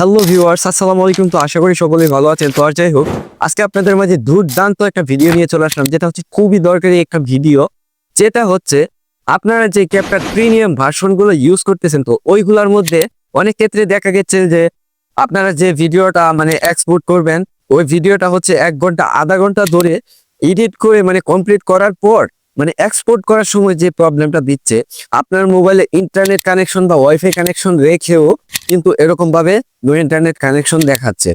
Hello viewers আসসালামু আলাইকুম। তো আশা করি সকলেই ভালো আছেন। তো আর যাই হোক, আজকে আপনাদের মাঝে দুর্দান্ত একটা ভিডিও নিয়ে চলে আসলাম, যেটা হচ্ছে খুবই দরকারি একটা ভিডিও যেটা হচ্ছে আপনারা যে ক্যাপকাট প্রিমিয়াম ভার্সনগুলো ইউজ করতেছেন, তো ওইগুলোর মধ্যে অনেক ক্ষেত্রে দেখা গেছে যে আপনারা যে ভিডিওটা মানে এক্সপোর্ট করবেন, ওই ভিডিওটা হচ্ছে এক ঘণ্টা, আধা ঘণ্টা ধরে এডিট করে মানে কমপ্লিট করার পর মানে এক্সপোর্ট করার সময় যে প্রবলেমটা দিচ্ছে, আপনার মোবাইলে ইন্টারনেট কানেকশন বা ওয়াইফাই কানেকশন রেখেও কিন্তু এরকম ভাবে নো ইন্টারনেট কানেকশন দেখাচ্ছে।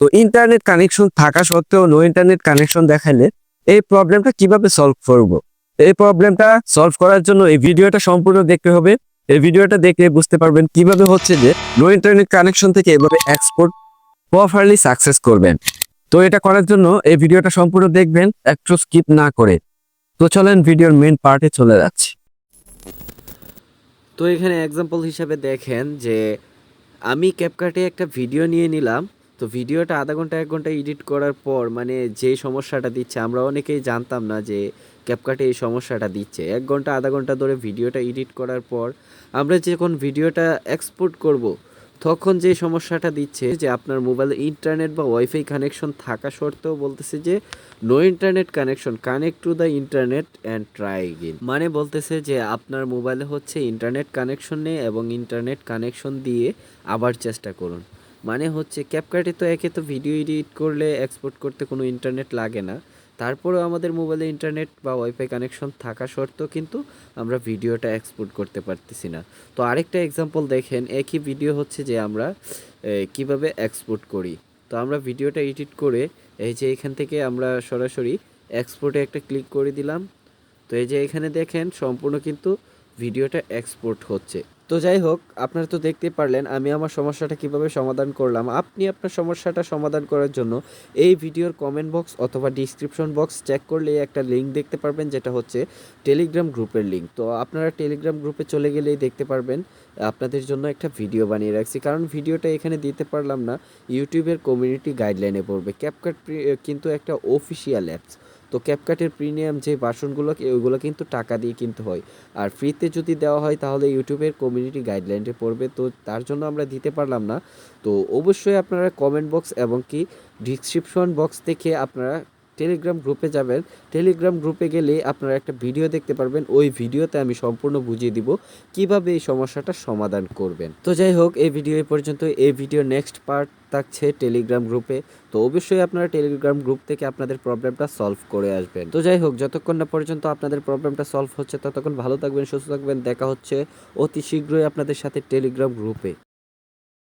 তো ইন্টারনেট কানেকশন থাকা সত্ত্বেও নো ইন্টারনেট কানেকশন দেখালে এই প্রবলেমটা কীভাবে সলভ করব? এই প্রবলেমটা সলভ করার জন্য এই ভিডিওটা সম্পূর্ণ দেখতে হবে। এই ভিডিওটা দেখলে বুঝতে পারবেন কীভাবে হচ্ছে যে নো ইন্টারনেট কানেকশন থেকে এভাবে এক্সপোর্ট প্রপারলি সাকসেস করবেন। তো এটা করার জন্য এই ভিডিওটা সম্পূর্ণ দেখবেন, একটু স্কিপ না করে। তো চলেন ভিডিওর মেন পার্টে চলে যাচ্ছি। তো এখানে এক্সাম্পল হিসাবে দেখেন যে আমি ক্যাপকাটে একটা ভিডিও নিয়ে নিলাম। তো ভিডিওটা আধা ঘণ্টা, এক ঘণ্টা এডিট করার পর মানে যে সমস্যাটা দিচ্ছে, আমরা অনেকেই জানতাম না যে ক্যাপকাটে এই সমস্যাটা দিচ্ছে। এক ঘণ্টা, আধা ঘণ্টা ধরে ভিডিওটা এডিট করার পর, আমরা যখন ভিডিওটা এক্সপোর্ট করব তখন যে সমস্যাটা দিচ্ছে যে আপনার মোবাইলে ইন্টারনেট বা ওয়াইফাই কানেকশন থাকা সত্ত্বেও বলতেছে যে no internet connection connect to the internet and try again মানে বলতেছে যে, আপনার মোবাইলে হচ্ছে ইন্টারনেট কানেকশন নেই এবং ইন্টারনেট কানেকশন দিয়ে আবার চেষ্টা করুন। মানে হচ্ছে ক্যাপকাটে তো একে তো ভিডিও এডিট করলে এক্সপোর্ট করতে কোনো ইন্টারনেট লাগে না। তারপরেও আমাদের মোবাইলে ইন্টারনেট বা ওয়াইফাই কানেকশন থাকা সত্ত্বেও কিন্তু আমরা ভিডিওটা এক্সপোর্ট করতে পারতেছি না। তো আরেকটা এক্সাম্পল দেখেন, একই ভিডিও হচ্ছে যে আমরা কীভাবে এক্সপোর্ট করি। তো আমরা ভিডিওটা এডিট করে, এই যে এখান থেকে আমরা সরাসরি এক্সপোর্টে একটা ক্লিক করে দিলাম। তো এই যে এখানে দেখেন, সম্পূর্ণ কিন্তু ভিডিওটা এক্সপোর্ট হচ্ছে। তো যাই হোক, আপনারা তো দেখতে পারলেন আমি আমার সমস্যাটা কীভাবে সমাধান করলাম। আপনি আপনার সমস্যাটা সমাধান করার জন্য এই ভিডিওর কমেন্ট বক্স অথবা ডিসক্রিপশন বক্স চেক করলে একটা লিঙ্ক দেখতে পারবেন, যেটা হচ্ছে টেলিগ্রাম গ্রুপের লিঙ্ক তো আপনারা টেলিগ্রাম গ্রুপে চলে গেলেই দেখতে পারবেন, আপনাদের জন্য একটা ভিডিও বানিয়ে রাখছি। কারণ ভিডিওটা এখানে দিতে পারলাম না ইউটিউবের কমিউনিটি গাইডলাইনে পড়বে। ক্যাপকাট কিন্তু একটা অফিসিয়াল অ্যাপস তো ক্যাপকাটের প্রিমিয়াম যে বাসনগুলো, ওইগুলো কিন্তু টাকা দিয়ে কিনতে হয়। আর ফ্রিতে যদি দেওয়া হয়, তাহলে ইউটিউবের কমিউনিটি গাইডলাইনে পড়বে। তো তার জন্য আমরা দিতে পারলাম না। তো অবশ্যই আপনারা কমেন্ট বক্স এবং কি ডিসক্রিপশন বক্স থেকে আপনারা টেলিগ্রাম গ্রুপে যাবেন। টেলিগ্রাম গ্রুপে গেলে আপনারা একটা ভিডিও দেখতে পারবেন। ওই ভিডিওতে আমি সম্পূর্ণ বুঝিয়ে দিব কীভাবে এই সমস্যাটা সমাধান করবেন। তো যাই হোক, এই ভিডিও এই পর্যন্ত। এই ভিডিও নেক্সট পার্ট থাকছে টেলিগ্রাম গ্রুপে তো অবশ্যই আপনারা টেলিগ্রাম গ্রুপ থেকে আপনাদের প্রবলেমটা সলভ করে আসবেন। তো যাই হোক, যতক্ষণ না পর্যন্ত আপনাদের প্রবলেমটা সলভ হচ্ছে, ততক্ষণ ভালো থাকবেন, সুস্থ থাকবেন। দেখা হচ্ছে অতি শীঘ্রই আপনাদের সাথে টেলিগ্রাম গ্রুপে